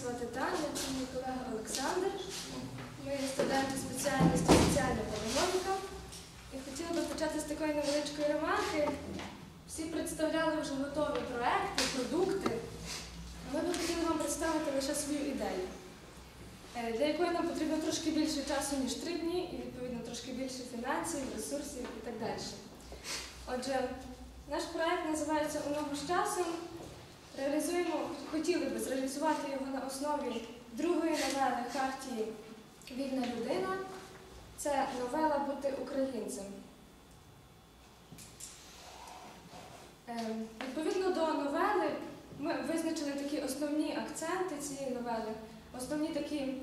звати Таня, це мій колега Олександр. Ми студенти спеціальності соціальна педагогіка. І хотіла би почати з такої невеличкої ремарки. Всі представляли вже готові проекти, продукти. Ми би хотіли вам представити лише свою ідею, е, для якої нам потрібно трошки більше часу, ніж три дні, і відповідно трошки більше фінансів, ресурсів і так далі. Отже, наш проект називається У з часом. Реалізуємо, хотіли би зреалізувати його на основі другої новели хартії Вільна людина. Це новела Бути українцем. Ем, Відповідно до новели, ми визначили такі основні акценти цієї новели, основні такі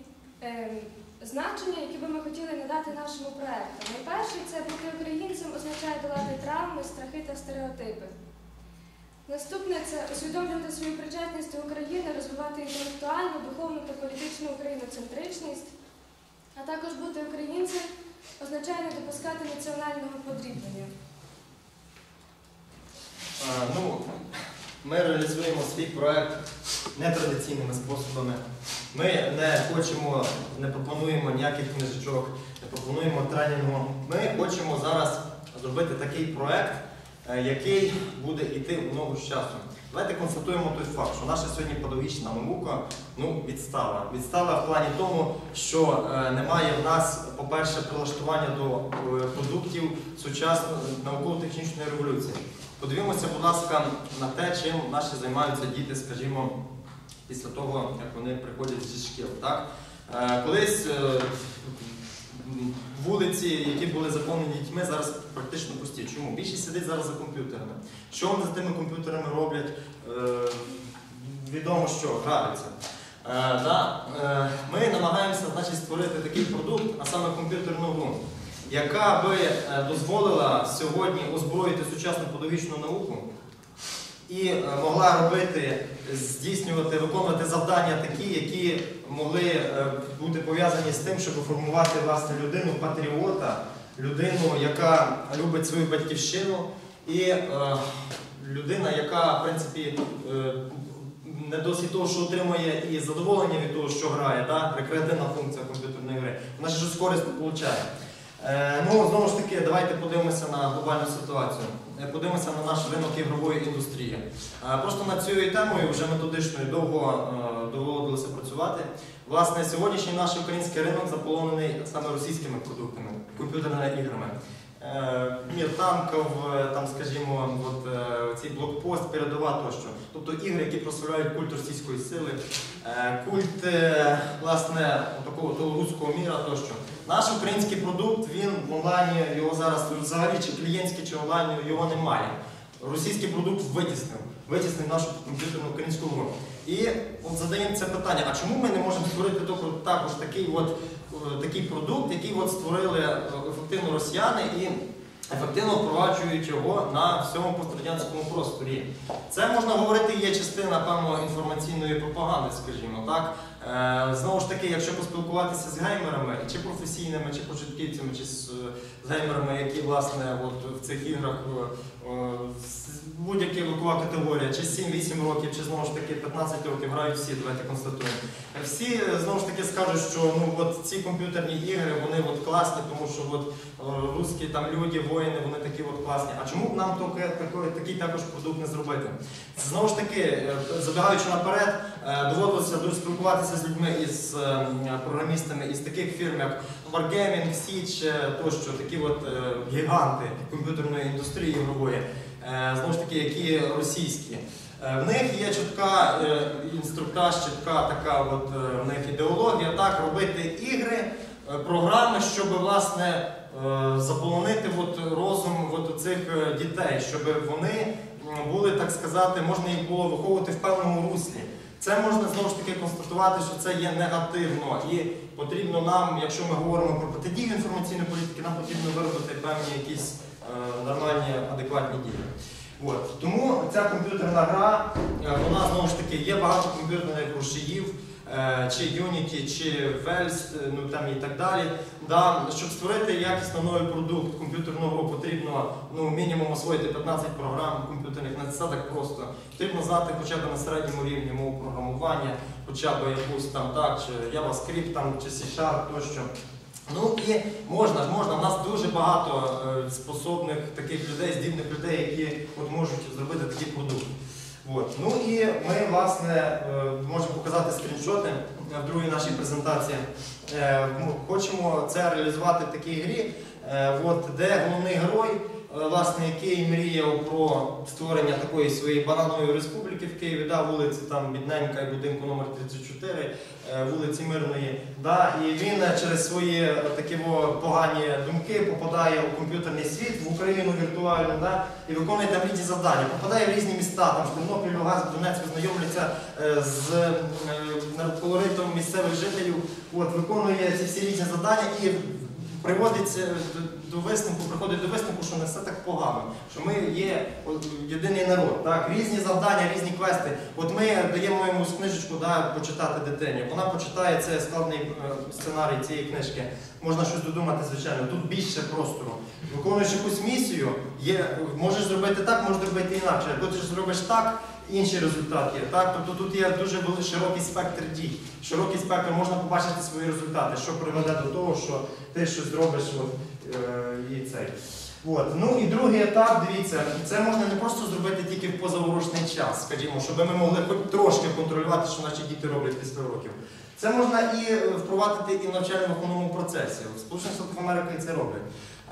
ем, значення, які би ми хотіли надати нашому проекту. Найперше, це бути українцем означає долати травми, страхи та стереотипи. Наступне це усвідомлювати свою причетність до України, розвивати інтелектуальну, духовну та політичну україноцентричність, а також бути українцем означає не допускати національного подрібнення. А, Ну, ми реалізуємо свій проект нетрадиційними способами. Ми не хочемо, не пропонуємо ніяких книжечок, не пропонуємо тренінгу. Ми хочемо зараз зробити такий проект, е, який буде йти в ногу з часом. Давайте констатуємо той факт, що наша сьогодні педагогічна наука ну, відстала. Відстала в плані тому, що е, немає в нас, по-перше, прилаштування до е, продуктів сучасної науково-технічної революції. Подивімося, будь ласка, на те, чим наші займаються діти, скажімо, після того, як вони приходять зі шкіл. Так? Е, Колись е, вулиці, які були заповнені дітьми, зараз практично пусті. Чому? Більшість сидить зараз за комп'ютерами. Що вони за тими комп'ютерами роблять? Е, Відомо, що граються. Е, да, е, Ми намагаємося значить, створити такий продукт, а саме комп'ютерну гру, яка би е, дозволила сьогодні озброїти сучасну педагогічну науку і е, могла робити, здійснювати, виконувати завдання такі, які могли е, бути пов'язані з тим, щоб формувати власне людину патріота, людину, яка любить свою батьківщину, і е, людина, яка в принципі. е, Не досить того, що отримує і задоволення від того, що грає, да? рекреативна функція комп'ютерної гри, вона ще щось корисно получає. Е, ну, знову ж таки, давайте подивимося на глобальну ситуацію. Е, Подивимося на наш ринок ігрової індустрії. Е, Просто над цією темою вже методичною довго е, доводилося працювати. Власне, сьогоднішній наш український ринок заполонений саме російськими продуктами, комп'ютерними іграми. Мір танків, там, скажімо, от, цей блокпост, передова тощо. Тобто ігри, які прославляють культ російської сили, культ власне, такого руського міра тощо. Наш український продукт, він в онлайні, його зараз взагалі чи клієнтський, чи онлайн його немає. Російський продукт витіснив, витіснив нашу комп'ютерну українську гру. І от задаємо це питання: а чому ми не можемо створити також такий, от, е, такий продукт, який от створили е, ефективно росіяни і ефективно впроваджують його на всьому пострадянському просторі? Це можна говорити, є частина певно інформаційної пропаганди, скажімо так. Е, Знову ж таки, якщо поспілкуватися з геймерами, чи професійними, чи початківцями, чи з, геймерами, які власне от, в цих іграх е, е, будь-яка вікова категорія, чи 7-8 років, чи знову ж таки 15 років грають всі, давайте констатуємо. Всі знову ж таки скажуть, що ну от ці комп'ютерні ігри вони от класні, тому що от русські там люди, воїни, вони такі от класні. А чому б нам такий, такий також продукт не зробити? Знову ж таки, забігаючи наперед, доводилося дуже спілкуватися з людьми із е, програмістами із таких фірм, як Wargaming, Siege, е, тощо, такі от е, гіганти комп'ютерної індустрії ігрової, е, знову ж таки, які російські. Е, В них є чітка е, інструктаж, чітка така от е, в них ідеологія, так, робити ігри, е, програми, щоб власне е, заполонити от розум от цих е, дітей, щоб вони були, так сказати, можна їх було виховувати в певному руслі. Це можна знову ж таки констатувати, що це є негативно, і потрібно нам, якщо ми говоримо про протидію інформаційної політики, нам потрібно виробити певні якісь е, нормальні, адекватні дії. От. Тому ця комп'ютерна гра, е, вона знову ж таки є багато комп'ютерних рушіїв, чи Unity, чи Vels, е, ну там і так далі. Да, щоб створити якісно новий продукт комп'ютерну гру, потрібно ну, мінімум освоїти 15 програм комп'ютерних, не це так просто. Потрібно знати хоча б на середньому рівні мову програмування, хоча б якусь там так, чи JavaScript там, чи C-Sharp тощо. Ну і можна ж можна. У нас дуже багато е, способних таких людей, здібних людей, які от можуть зробити такий продукт. От. Ну і ми, власне, е, можемо показати скріншоти в другій нашій презентації. Е, ну, Хочемо це реалізувати в такій грі, е, от, де головний герой, е, власне, який мріяв про створення такої своєї бананової республіки в Києві, да, вулиці там Бідненька і будинку номер 34, е, вулиці Мирної. Да, і він е, через свої е, такі погані думки попадає у комп'ютерний світ, в Україну віртуальну, да, і виконує там різні завдання. Попадає в різні міста, там Тернопіль, Луганськ, Донецьк, знайомляться е, з е, колоритом місцевих жителів, от, виконує ці всі різні завдання і приводить це до, висновку, приходить до висновку, що не все так погано, що ми є єдиний народ. Так? Різні завдання, різні квести. От ми даємо йому книжечку да, почитати дитині. Вона почитає цей складний е, сценарій цієї книжки. Можна щось додумати, звичайно. Тут більше простору. Виконуєш якусь місію, є, можеш зробити так, можеш зробити інакше. Якщо ти зробиш так, інший результат є. Так? Тобто тут є дуже широкий спектр дій. Широкий спектр можна побачити свої результати, що приведе до того, що ти щось зробиш е, і цей. От. Ну і другий етап, дивіться, це можна не просто зробити тільки в позаурочний час, скажімо, щоб ми могли хоч трошки контролювати, що наші діти роблять після років. Це можна і е, впровадити і в навчально-виховному процесі. В Сполучених це роблять.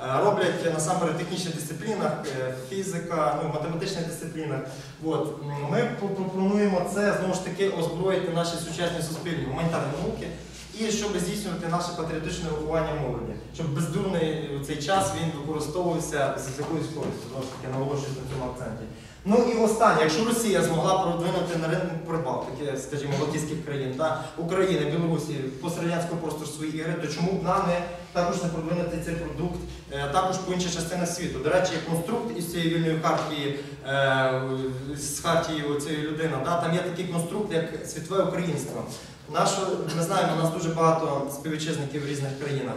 Е, Роблять насамперед технічних дисциплінах, е, фізика, ну, математичних дисциплінах. От. Ми пропонуємо це знову ж таки озброїти наші сучасні суспільні гуманітарні науки і щоб здійснювати наше патріотичне виховання молоді, щоб бездумний цей час він використовувався з якоюсь користю, знову ж таки наголошують на цьому акценті. Ну і останнє, якщо Росія змогла продвинути на ринок Прибалтики, скажімо, Балтійських країн, та України, Білорусі, пострадянського простору свої ігри, то чому б нам не також не продвинути цей продукт е, також по інших частинах світу? До речі, конструкт із цієї вільної хартії, е, з хартією цієї людини, да, там є такий конструкт, як світове українство. Нашу, ми знаємо, у нас дуже багато співвітчизників в різних країнах.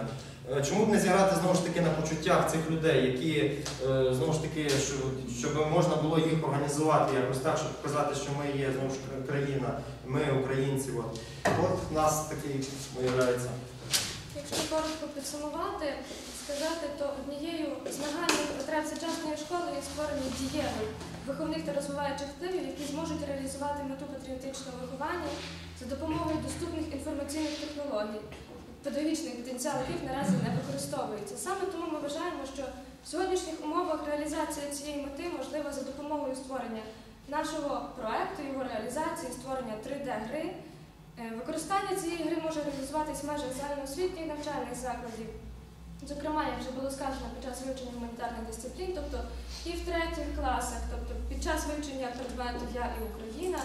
Е, Чому б не зіграти знову ж таки на почуттях цих людей, які е, знову ж таки, що, щоб можна було їх організувати якось так, щоб показати, що ми є знову ж країна, ми українці. От, от нас такий виявляється. Якщо коротко підсумувати, сказати, то однією з нагальних потреб сучасної школи є створення дієвих, виховних та розвиваючих впливів, які зможуть реалізувати мету патріотичного виховання за допомогою доступних інформаційних технологій. Педагогічний потенціал яких наразі не використовується. Саме тому ми вважаємо, що в сьогоднішніх умовах реалізація цієї мети можлива за допомогою створення нашого проекту, його реалізації, створення 3D-гри. Е, Використання цієї гри може реалізуватись в межах загальноосвітніх навчальних закладів. Зокрема, як вже було сказано під час вивчення гуманітарних дисциплін, тобто і в третіх класах, тобто під час вивчення предмету Я і Україна,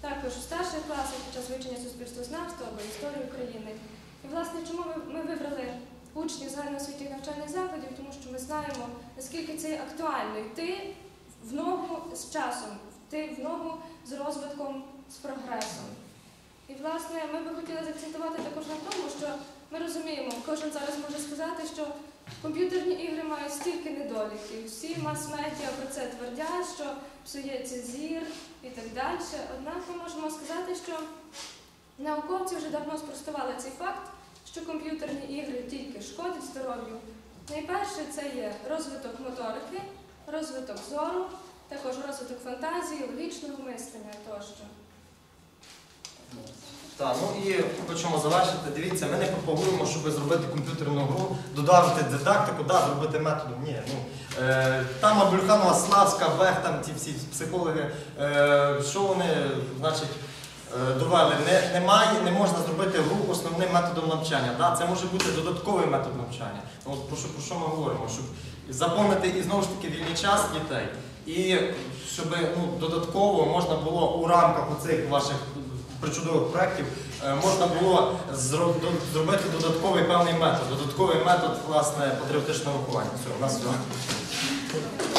також у старших класах під час вивчення суспільствознавства або історії України. І власне, чому ми, вибрали учнів загальноосвітніх навчальних закладів, тому що ми знаємо, наскільки це актуально йти в ногу з часом, йти в ногу з розвитком, з прогресом. І власне ми би хотіли заакцентувати також на тому, що ми розуміємо, кожен зараз може сказати, що комп'ютерні ігри мають стільки недоліків. Всі мас-медіа про це твердять, що псується зір і так далі. Однак ми можемо сказати, що науковці вже давно спростували цей факт, що комп'ютерні ігри тільки шкодять здоров'ю. Найперше це є розвиток моторики, розвиток зору, також розвиток фантазії, логічного мислення тощо. Так, ну і хочемо завершити. Дивіться, ми не пропагуємо, щоб зробити комп'ютерну гру, додати дидактику, да, зробити методом. Ні, ну е, там Абульханова, Славська, Бех, там ці всі психологи, е, що вони, значить, довели. Не, немає, не можна зробити гру основним методом навчання. Да? Це може бути додатковий метод навчання. Ну, про, що, про що ми говоримо? Щоб заповнити і знову ж таки вільний час дітей. І щоб ну, додатково можна було у рамках оцих ваших причудових проєктів е, можна було зробити додатковий певний метод, додатковий метод власне патріотичного виховання. Все, у нас все.